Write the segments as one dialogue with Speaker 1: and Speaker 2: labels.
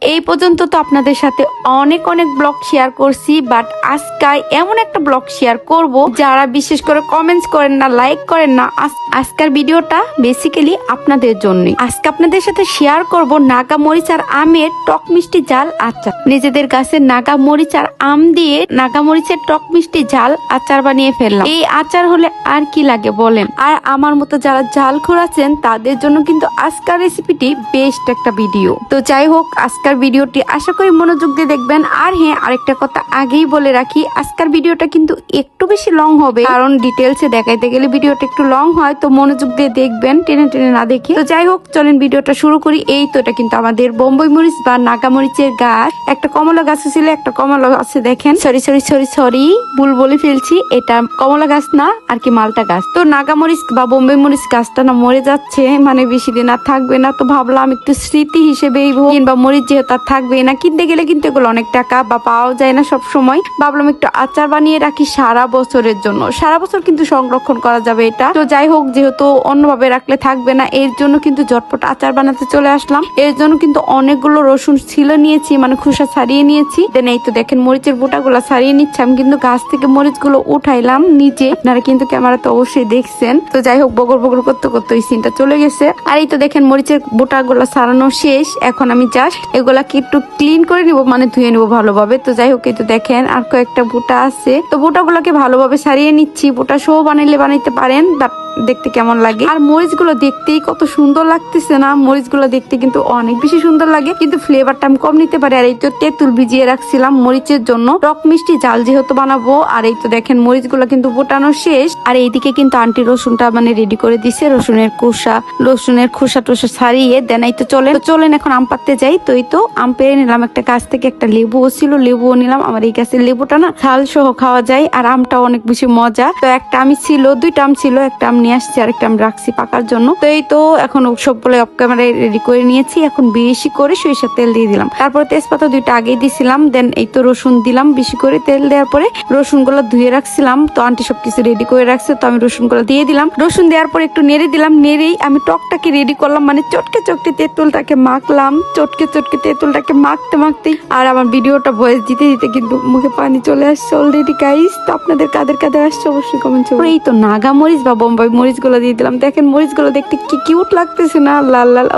Speaker 1: এই পর্যন্ত তো আপনাদের সাথে অনেক অনেক ব্লগ শেয়ার করছি বাট আজকে এমন একটা ব্লগ শেয়ার করব যারা বিশেষ করে কমেন্টস করেন না লাইক করেন না। আজ- আজকের ভিডিওটা বেসিক্যালি আপনাদের জন্যই। আজকে আপনাদের সাথে শেয়ার করব নাগা মরিচ আর আমের টক মিষ্টি জাল আচার। নিজেদের গাছের নাগা মরিচ আর আম দিয়ে নাগা মরিচের টক মিষ্টি জাল আচার বানিয়ে ফেললাম। এই আচার হলে আর কি লাগে বলেন? আর আমার মতো যারা জাল খোরাছেন তাদের জন্য কিন্তু আজকের রেসিপিটি বেস্ট একটা ভিডিও তো যাই হোক আজকের ভিডিওটি আশা করি মনোযোগ দিয়ে দেখবেন। আর হ্যাঁ আরেকটা কথা আগেই বলে রাখি, আজকের ভিডিওটা কিন্তু একটু বেশি লং হবে। কারণ ডিটেলসে দেখাইতে গেলে ভিডিওটা একটু লং হয়, তো মনোযোগ দিয়ে দেখবেন, টেনে টেনে না দেখে। তো যাই হোক, চলেন ভিডিওটা শুরু করি। এই তো এটা কিন্তু আমাদের বোম্বই মরিচ বা নাগা মরিচের গাছ। একটা কমলা গাছ ছিল, একটা কমলা গাছে দেখেন। সরি সরি সরি সরি ভুল বলে ফেলছি। এটা কমলা গাছ না, আর কি মালটা গাছ। তো নাগা মরিচ বা বোম্বে মরিচ গাছটা না মরে যাচ্ছে মানে বেশি দিন আর থাকবে না। তো ভাবলাম একটু স্মৃতি হিসেবে কিংবা মরিচ যেহেতু আর থাকবে না, কিনতে গেলে কিন্তু এগুলো অনেক টাকা বা পাওয়া যায় না সব সময় ভাবলাম একটু আচার বানিয়ে রাখি সারা বছরের জন্য। সারা বছর কিন্তু সংরক্ষণ করা যাবে এটা। তো যাই হোক, যেহেতু অন্যভাবে রাখলে থাকবে না, এর জন্য কিন্তু ঝটপট আচার বানাতে চলে আসলাম। এর জন্য কিন্তু অনেকগুলো রসুন ছিল নিয়েছি মানে খোসা ছাড়িয়ে নিয়েছি। দেন এই তো দেখেন মরিচের বোটাগুলো ছাড়িয়ে নিচ্ছি। আমি কিন্তু গাছ থেকে মরিচগুলো উঠাইলাম নিচে। আপনারা কিন্তু ক্যামেরাতে অবশ্যই দেখছেন। তো যাই হোক, বগর বগর করতে করতে ওই সিনটা চলে গেছে। আর এই তো দেখেন মরিচের বোটাগুলো ছাড়ানো শেষ। এখন আমি জাস্ট এগুলাকে একটু ক্লিন করে নিব মানে ধুয়ে নিব ভালোভাবে। তো যাই হোক, এই দেখেন, আর কয়েকটা বুটা আছে। তো বুটাগুলোকে ভালোভাবে সারিয়ে নিচ্ছি। বুটা শো বানাইলে বানাইতে পারেন বাট দেখতে কেমন লাগে? আর মরিচগুলো দেখতেই কত সুন্দর লাগতেছে না? মরিচগুলো দেখতে কিন্তু অনেক বেশি সুন্দর লাগে। কিন্তু ফ্লেভারটা আমি কম নিতে পারি। আর এই তো তেঁতুল ভিজিয়ে রাখছিলাম মরিচের জন্য। টক মিষ্টি জাল যেহেতু বানাবো, আর এই তো দেখেন মরিচগুলো কিন্তু ফোটানো শেষ। আর এইদিকে কিন্তু আন্টি রসুনটা মানে রেডি করে দিছে, রসুনের খোসা। রসুনের খোসা টোসা ছাড়িয়ে দেন, এই তো চলেন। চলেন এখন আম পাততে যাই। তো এই তো আম পেরে নিলাম একটা গাছ থেকে একটা লেবুও ছিল, লেবুও নিলাম। আমার এই গাছের লেবুটা না ঝাল সহ খাওয়া যায়, আর আমটা অনেক বেশি মজা। তো একটা আমি ছিল, দুইটা আম ছিল, একটা আম নিয়ে আসছি আর একটা আম রাখছি পাকার জন্য। তো এই তো এখন সবগুলো অফ ক্যামেরায় রেডি করে নিয়েছি, এখন বেশি করে সরিষার তেল দিয়ে দিলাম। তারপরে তেজপাতা দুইটা আগেই দিছিলাম দেন এই তো রসুন দিলাম বেশি করে তেল দেওয়ার পরে রসুনগুলো ধুয়ে রাখছিলাম, তো আন্টি সবকিছু রেডি করে রাখছে, তো আমি রসুনগুলো দিয়ে দিলাম। রসুন দেওয়ার পরে একটু নেড়ে দিলাম, নেড়েই আমি টকটাকে রেডি করলাম মানে চটকে চটকে তেঁতুলটাকে মাখলাম, চটকে চটকে তেঁতুলটাকে মাখতে মাখতেই। আর আমার ভিডিওটা ভয়েস দিতে দিতে কিন্তু মুখে পানি চলে আসছে অলরেডি গাইস তো আপনাদের কাদের কাদের আসছে, অবশ্যই কমেন্ট এই তো নাগামরিচ বা বোম্বাই মরিচগুলো দিয়ে দিলাম। দেখেন মরিচগুলো দেখতে কি কিউট লাগতেছে না? লাল লাল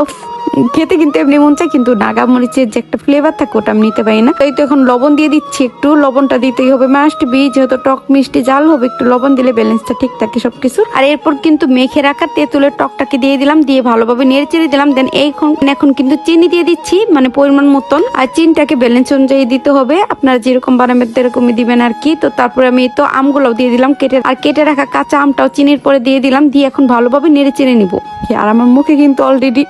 Speaker 1: খেতে কিন্তু এমনি মন চায়, কিন্তু নাগা মরিচের যে একটা ফ্লেভার থাকে ওটা আমি নিতে পারি না। তাই তো এখন লবণ দিয়ে দিচ্ছি একটু, লবণটা দিতেই হবে মাস্ট বি যেহেতু টক মিষ্টি জাল হবে, একটু লবণ দিলে ব্যালেন্সটা ঠিক থাকে সবকিছু আর এরপর কিন্তু মেখে রাখা তেঁতুলের টকটাকে দিয়ে দিলাম, দিয়ে ভালোভাবে নেড়ে চেড়ে দিলাম দেন এখন এখন কিন্তু চিনি দিয়ে দিচ্ছি মানে পরিমাণ মতন। আর চিনিটাকে ব্যালেন্স অনুযায়ী দিতে হবে। আপনারা যেরকম বানাবেন সেরকমই দিবেন আর কি। তো তারপরে আমি তো আমগুলোও দিয়ে দিলাম, কেটে আর কেটে রাখা কাঁচা আমটাও চিনির পরে দিয়ে দিলাম, দিয়ে এখন ভালোভাবে নেড়ে চেড়ে নিবো। আর আমার মুখে কিন্তু অলরেডি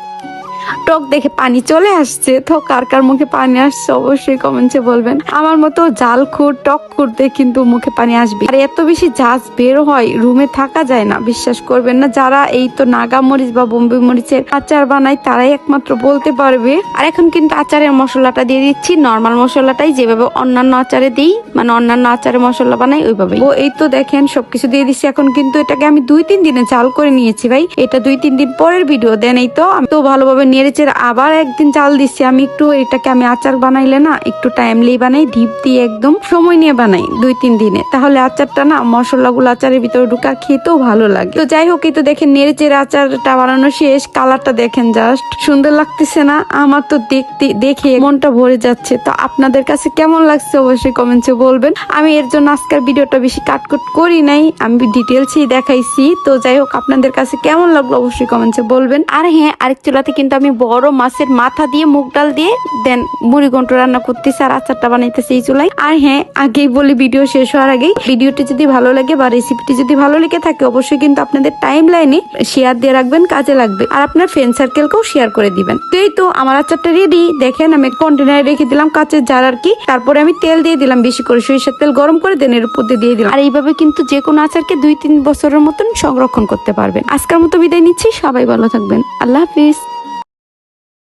Speaker 1: টক দেখে পানি চলে আসছে। তো কার কার মুখে পানি আসছে অবশ্যই কমেন্টে বলবেন। আমার মতো জাল খুর টক খুঁড়তে কিন্তু মুখে পানি আসবে। আর এত বেশি জাজ বের হয়, রুমে থাকা যায় না, বিশ্বাস করবেন না। যারা এই তো নাগা মরিচ বা বোম্বে মরিচের আচার বানায়, তারাই একমাত্র বলতে পারবে। আর এখন কিন্তু আচারের মশলাটা দিয়ে দিচ্ছি। নর্মাল মশলাটাই যেভাবে অন্যান্য আচারে দিই মানে অন্যান্য আচারে মশলা বানাই ওইভাবে ও, এই তো দেখেন, সবকিছু দিয়ে দিচ্ছি এখন কিন্তু এটাকে আমি দুই তিন দিনে চাল করে নিয়েছি ভাই। এটা দুই তিন দিন পরের ভিডিও দেন এই তো। আমি তো ভালোভাবে নেড়ে চেড়ে আবার একদিন চাল দিচ্ছি আমি একটু এটাকে আমি আচার বানাইলে না একটু টাইমলি বানাই ঢিপ দিয়ে একদম সময় নিয়ে বানাই দুই, তিন দিনে। তাহলে আচারটা না মশলাগুলো আচারের ভিতরে ঢুকা খেতেও ভালো লাগে। তো যাই হোক, এই দেখেন নেড়ে চেড়ে আচারটা বানানো শেষ। কালারটা দেখেন জাস্ট সুন্দর লাগতেছে না? আমার তো দেখতে, দেখে মনটা ভরে যাচ্ছে। তো আপনাদের কাছে কেমন লাগছে অবশ্যই কমেন্টে বলবেন। আমি এর জন্য আজকের ভিডিওটা বেশি কাটকুট করি নাই, আমি ডিটেলসই দেখাইছি। তো যাই হোক, আপনাদের কাছে কেমন লাগল অবশ্যই কমেন্টে বলবেন। আর হ্যাঁ আরেক চুলাতে কিন্তু আমি বড় মাছের মাথা দিয়ে মুখ ডাল দিয়ে দেন মুড়ি ঘন্ট রান্না করতেছি আর আচারটা বানাইতেছি এই চুলাই আর হ্যাঁ আগেই বলি ভিডিও শেষ হওয়ার আগেই ভিডিওটি যদি ভালো লাগে বা রেসিপিটি যদি ভালো লেগে থাকে, অবশ্যই কিন্তু আপনাদের টাইম লাইনে শেয়ার দিয়ে রাখবেন, কাজে লাগবে। আর আপনার ফ্রেন্ড সার্কেলকেও শেয়ার করে দিবেন। তো এই তো আমার আচারটা রেডি দেখেন, আমি কন্টেনারে রেখে দিলাম কাঁচের জার আর কি। তারপরে আমি তেল দিয়ে দিলাম, বেশি করে সরিষার তেল গরম করে দেন এর উপর দিয়ে দিলাম। আর এইভাবে কিন্তু যে কোনো আচারকে দুই তিন বছরের মতন সংরক্ষণ করতে পারবেন। আজকের মতো বিদায় নিচ্ছি, সবাই ভালো থাকবেন। আল্লাহ হাফিজ।